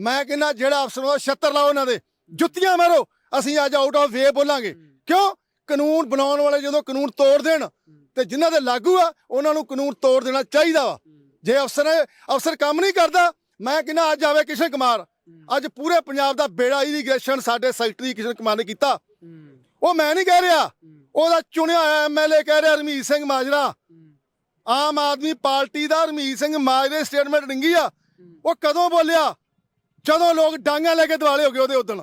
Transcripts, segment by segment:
ਮੈਂ ਕਹਿੰਦਾ ਜਿਹੜਾ ਅਫਸਰ ਉਹ ਛੱਤਰ ਲਾਓ ਉਹਨਾਂ ਦੇ। ਜੁੱਤੀਆਂ ਮਾਰੋ। ਅਸੀਂ ਅੱਜ ਆਊਟ ਆਫ ਵੇ ਬੋਲਾਂਗੇ। ਕਿਉਂ? ਕਾਨੂੰਨ ਬਣਾਉਣ ਵਾਲੇ ਜਦੋਂ ਕਾਨੂੰਨ ਤੋੜ ਦੇਣ ਤੇ ਜਿਨ੍ਹਾਂ ਦੇ ਲਾਗੂ ਆ ਉਹਨਾਂ ਨੂੰ ਕਾਨੂੰਨ ਤੋੜ ਦੇਣਾ ਚਾਹੀਦਾ ਵਾ। ਜੇ ਅਫਸਰ ਅਫਸਰ ਕੰਮ ਨਹੀਂ ਕਰਦਾ ਮੈਂ ਕਹਿੰਦਾ ਅੱਜ ਆਵੇ ਕਿਸ਼ਨ ਕੁਮਾਰ। ਅੱਜ ਪੂਰੇ ਪੰਜਾਬ ਦਾ ਬੇੜਾ ਇਰੀਗੇਸ਼ਨ ਸਾਡੇ ਸੈਕਟਰੀ ਕਿਸ਼ਨ ਕੁਮਾਰ ਨੇ ਕੀਤਾ। ਉਹ ਮੈਂ ਨਹੀਂ ਕਹਿ ਰਿਹਾ। ਉਹਦਾ ਚੁਣਿਆ ਹੋਇਆ ਐਮਐਲਏ ਕਹਿ ਰਿਹਾ ਰਮੀਤ ਸਿੰਘ ਮਾਜਰਾ। ਆਮ ਆਦਮੀ ਪਾਰਟੀ ਦਾ ਰਮੀਤ ਸਿੰਘ ਮਾਜਰੇ ਸਟੇਟਮੈਂਟ ਡਿੰਗੀ ਆ। ਉਹ ਕਦੋਂ ਬੋਲਿਆ? ਜਦੋਂ ਲੋਕ ਡਾਂਗਾ ਲੈ ਕੇ ਦਿਵਾਲੇ ਹੋ ਗਏ ਉਹਦੇ ਉਦਣ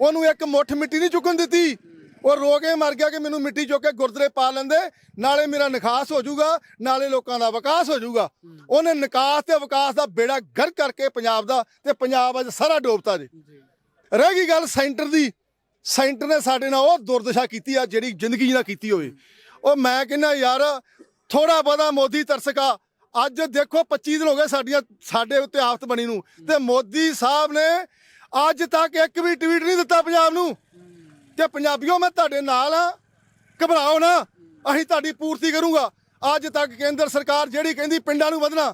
ਉਹਨੂੰ ਇੱਕ ਮੁੱਠ ਮਿੱਟੀ ਨਹੀਂ ਚੁੱਕਣ ਦਿੱਤੀ। ਉਹ ਰੋ ਕੇ ਮਰ ਗਿਆ ਕਿ ਮੈਨੂੰ ਮਿੱਟੀ ਚੁੱਕ ਕੇ ਗੁਰਦੁਆਰੇ ਪਾ ਲੈਂਦੇ ਨਾਲੇ ਮੇਰਾ ਨਿਕਾਸ ਹੋ ਜਾਊਗਾ ਨਾਲੇ ਲੋਕਾਂ ਦਾ ਵਿਕਾਸ ਹੋ ਜਾਊਗਾ। ਉਹਨੇ ਨਿਕਾਸ ਤੇ ਵਿਕਾਸ ਦਾ ਬੇੜਾ ਗਰ ਕਰਕੇ ਪੰਜਾਬ ਦਾ ਤੇ ਪੰਜਾਬ ਅੱਜ ਸਾਰਾ ਡੋਬਤਾ ਜੀ। ਰਹਿ ਗਈ ਗੱਲ ਸੈਂਟਰ ਦੀ। ਸੈਂਟਰ ਨੇ ਸਾਡੇ ਨਾਲ ਉਹ ਦੁਰਦਸ਼ਾ ਕੀਤੀ ਆ ਜਿਹੜੀ ਜ਼ਿੰਦਗੀ ਨਾਲ ਕੀਤੀ ਹੋਵੇ। ਉਹ ਮੈਂ ਕਹਿੰਦਾ ਯਾਰ ਥੋੜਾ ਬਹੁਤਾ ਮੋਦੀ ਤਰਸਕਾ ਅੱਜ ਦੇਖੋ 25 ਦਿਨ ਹੋ ਗਏ ਸਾਡੀਆਂ ਸਾਡੇ ਉੱਤੇ ਆਫਤ ਬਣੀ ਨੂੰ ਤੇ ਮੋਦੀ ਸਾਹਿਬ ਨੇ ਅੱਜ ਤੱਕ ਇੱਕ ਵੀ ਟਵੀਟ ਨਹੀਂ ਦਿੱਤਾ ਪੰਜਾਬ ਨੂੰ। ਤੇ ਪੰਜਾਬੀਓ ਮੈਂ ਤੁਹਾਡੇ ਨਾਲ ਆ ਘਬਰਾਓ ਨਾ ਅਸੀਂ ਤੁਹਾਡੀ ਪੂਰਤੀ ਕਰੂੰਗਾ। ਅੱਜ ਤੱਕ ਕੇਂਦਰ ਸਰਕਾਰ ਜਿਹੜੀ ਕਹਿੰਦੀ ਪਿੰਡਾਂ ਨੂੰ ਵਧਣਾ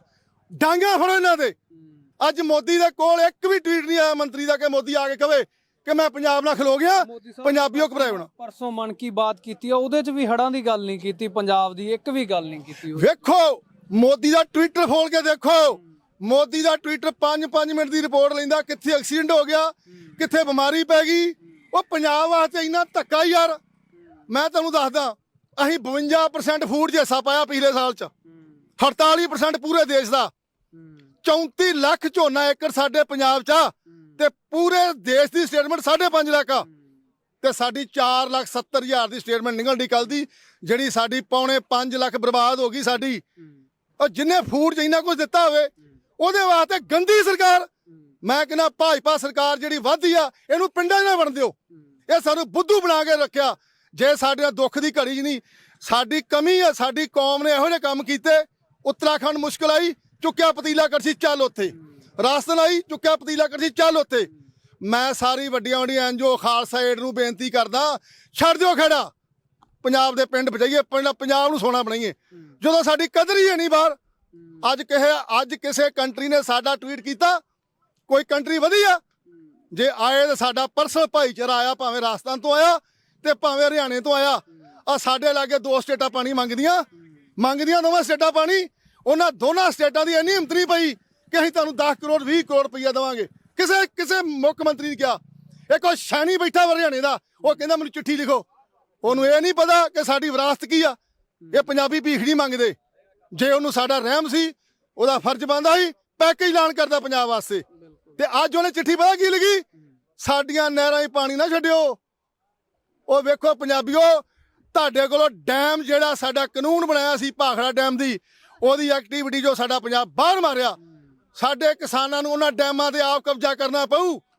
ਡਾਂਗਾ ਫੜੋ ਇਹਨਾਂ ਦੇ। ਅੱਜ ਮੋਦੀ ਦੇ ਕੋਲ ਇੱਕ ਵੀ ਟਵੀਟ ਨਹੀਂ ਆਇਆ ਮੰਤਰੀ ਦਾ ਕਿ ਮੋਦੀ ਆ ਕੇ ਕਵੇ ਕਿ ਮੈਂ ਪੰਜਾਬ ਨਾਲ ਖਲੋ ਗਿਆ ਪੰਜਾਬੀਓ ਘਬਰਾਏ ਹੋਣਾ। ਪਰਸੋਂ ਮਨ ਕੀ ਬਾਤ ਕੀਤੀ ਆ ਉਹਦੇ 'ਚ ਵੀ ਹੜਾਂ ਦੀ ਗੱਲ ਨਹੀਂ ਕੀਤੀ ਪੰਜਾਬ ਦੀ ਇੱਕ ਵੀ ਗੱਲ ਨਹੀਂ ਕੀਤੀ ਵੇਖੋ ਮੋਦੀ ਦਾ ਟਵਿੱਟਰ ਖੋਲ ਕੇ ਦੇਖੋ। ਮੋਦੀ ਦਾ ਟਵਿੱਟਰ 5-5 ਮਿੰਟ ਦੀ ਰਿਪੋਰਟ ਲੈਂਦਾ, ਕਿੱਥੇ ਐਕਸੀਡੈਂਟ ਹੋ ਗਿਆ, ਕਿੱਥੇ ਬਿਮਾਰੀ ਪੈ ਗਈ। ਉਹ ਪੰਜਾਬ ਵਾਸਤੇ ਇੰਨਾ ਧੱਕਾ ਯਾਰ। ਮੈਂ ਤੁਹਾਨੂੰ ਦੱਸਦਾ, ਅਸੀਂ 52% ਫੂਡ 'ਚ ਪਾਇਆ ਪਿਛਲੇ ਸਾਲ 'ਚ। 48% ਪੂਰੇ ਦੇਸ਼ ਦਾ। 34 ਲੱਖ ਝੋਨਾ ਏਕੜ ਸਾਡੇ ਪੰਜਾਬ 'ਚ ਆ ਤੇ ਪੂਰੇ ਦੇਸ਼ ਦੀ ਸਟੇਟਮੈਂਟ 5.5 ਲੱਖ ਆ। ਤੇ ਸਾਡੀ 4 ਲੱਖ 70 ਹਜ਼ਾਰ ਦੀ ਸਟੇਟਮੈਂਟ ਨਿਕਲਦੀ ਕੱਲ ਦੀ ਜਿਹੜੀ ਸਾਡੀ ਪੌਣੇ 5 ਲੱਖ ਬਰਬਾਦ ਹੋ ਗਈ ਸਾਡੀ। ਉਹ ਜਿੰਨੇ ਫੂਡ ਜਿੰਨਾ ਇੰਨਾ ਕੁਝ ਦਿੱਤਾ ਹੋਵੇ, ਉਹਦੇ ਵਾਸਤੇ ਗੰਦੀ ਸਰਕਾਰ। ਮੈਂ ਕਹਿੰਦਾ, ਭਾਜਪਾ ਸਰਕਾਰ ਜਿਹੜੀ ਵਾਧੀ ਆ, ਇਹਨੂੰ ਪਿੰਡਾਂ 'ਚ ਨਾ ਵੰਡ ਦਿਓ। ਇਹ ਸਾਨੂੰ ਬੁੱਧੂ ਬਣਾ ਕੇ ਰੱਖਿਆ। ਜੇ ਸਾਡੇ ਨਾਲ ਦੁੱਖ ਦੀ ਘੜੀ ਨਹੀਂ, ਸਾਡੀ ਕਮੀ ਆ, ਸਾਡੀ ਕੌਮ ਨੇ ਇਹੋ ਜਿਹੇ ਕੰਮ ਕੀਤੇ, ਉੱਤਰਾਖੰਡ ਮੁਸ਼ਕਲ ਆਈ, ਚੁੱਕਿਆ ਪਤੀਲਾ ਕੜਸੀ ਚੱਲ ਉੱਥੇ। ਰਾਜਸਥਾਨ ਆਈ, ਚੁੱਕਿਆ ਪਤੀਲਾ ਕੜਸੀ ਚੱਲ ਉੱਥੇ। ਮੈਂ ਸਾਰੀ ਵੱਡੀਆਂ ਵੱਡੀਆਂ ਐਨਜੀਓ ਖਾਲਸਾ ਏਡ ਨੂੰ ਬੇਨਤੀ ਕਰਦਾ, ਛੱਡ ਦਿਓ ਖੇੜਾ। ਪੰਜਾਬ ਦੇ ਪਿੰਡ ਬਚਾਈਏ ਪੰਜਾਬ ਨੂੰ ਸੋਨਾ ਬਣਾਈਏ। ਜਦੋਂ ਸਾਡੀ ਕਦਰ ਹੀ ਹੈ ਨਹੀਂ ਬਾਹਰ ਅੱਜ ਕਹੇ ਅੱਜ ਕਿਸੇ ਕੰਟਰੀ ਨੇ ਸਾਡਾ ਟਵੀਟ ਕੀਤਾ ਕੋਈ ਕੰਟਰੀ ਵਧੀਆ? ਜੇ ਆਏ ਤਾਂ ਸਾਡਾ ਪਰਸਨਲ ਭਾਈਚਾਰਾ ਆਇਆ ਭਾਵੇਂ ਰਾਜਸਥਾਨ ਤੋਂ ਆਇਆ ਤੇ ਭਾਵੇਂ ਹਰਿਆਣੇ ਤੋਂ ਆਇਆ। ਆ ਸਾਡੇ ਲਾਗੇ ਦੋ ਸਟੇਟਾਂ ਪਾਣੀ ਮੰਗਦੀਆਂ। ਮੰਗਦੀਆਂ ਦੋਵਾਂ ਸਟੇਟਾਂ ਪਾਣੀ। ਉਹਨਾਂ ਦੋਨਾਂ ਸਟੇਟਾਂ ਦੀ ਇੰਨੀ ਹਿੰਮਤ ਨਹੀਂ ਪਈ ਕਿ ਅਸੀਂ ਤੁਹਾਨੂੰ 10 ਕਰੋੜ 20 ਕਰੋੜ ਰੁਪਈਆ ਦੇਵਾਂਗੇ। ਕਿਸੇ ਕਿਸੇ ਮੁੱਖ ਮੰਤਰੀ ਨੇ ਕਿਹਾ ਇੱਕ ਉਹ ਸ਼ੈਣੀ ਬੈਠਾ ਹਰਿਆਣੇ ਦਾ ਉਹ ਕਹਿੰਦਾ ਮੈਨੂੰ ਚਿੱਠੀ ਲਿਖੋ। ਉਹਨੂੰ ਇਹ ਨਹੀਂ ਪਤਾ ਕਿ ਸਾਡੀ ਵਿਰਾਸਤ ਕੀ ਆ। ਇਹ ਪੰਜਾਬੀ ਭੀਖ ਨਹੀਂ ਮੰਗਦੇ। ਜੇ ਉਹਨੂੰ ਸਾਡਾ ਰਹਿਮ ਸੀ ਉਹਦਾ ਫਰਜ਼ ਬਣਦਾ ਸੀ ਪੈਕੇਜ ਐਲਾਨ ਕਰਦਾ ਪੰਜਾਬ ਵਾਸਤੇ। ਤੇ ਅੱਜ ਉਹਨੇ ਚਿੱਠੀ ਪਤਾ ਕੀ ਲਿਖੀ? ਸਾਡੀਆਂ ਨਹਿਰਾਂ 'ਚ ਪਾਣੀ ਨਾ ਛੱਡਿਓ। ਉਹ ਵੇਖੋ ਪੰਜਾਬੀਓ ਤੁਹਾਡੇ ਕੋਲੋਂ ਡੈਮ ਜਿਹੜਾ ਸਾਡਾ ਕਾਨੂੰਨ ਬਣਾਇਆ ਸੀ ਭਾਖੜਾ ਡੈਮ ਦੀ ਉਹਦੀ ਐਕਟੀਵਿਟੀ ਜੋ ਸਾਡਾ ਪੰਜਾਬ ਬਾਹਰ ਮਾਰਿਆ। ਸਾਡੇ ਕਿਸਾਨਾਂ ਨੂੰ ਉਹਨਾਂ ਡੈਮਾਂ ਤੇ ਆਪ ਕਬਜ਼ਾ ਕਰਨਾ ਪਊ।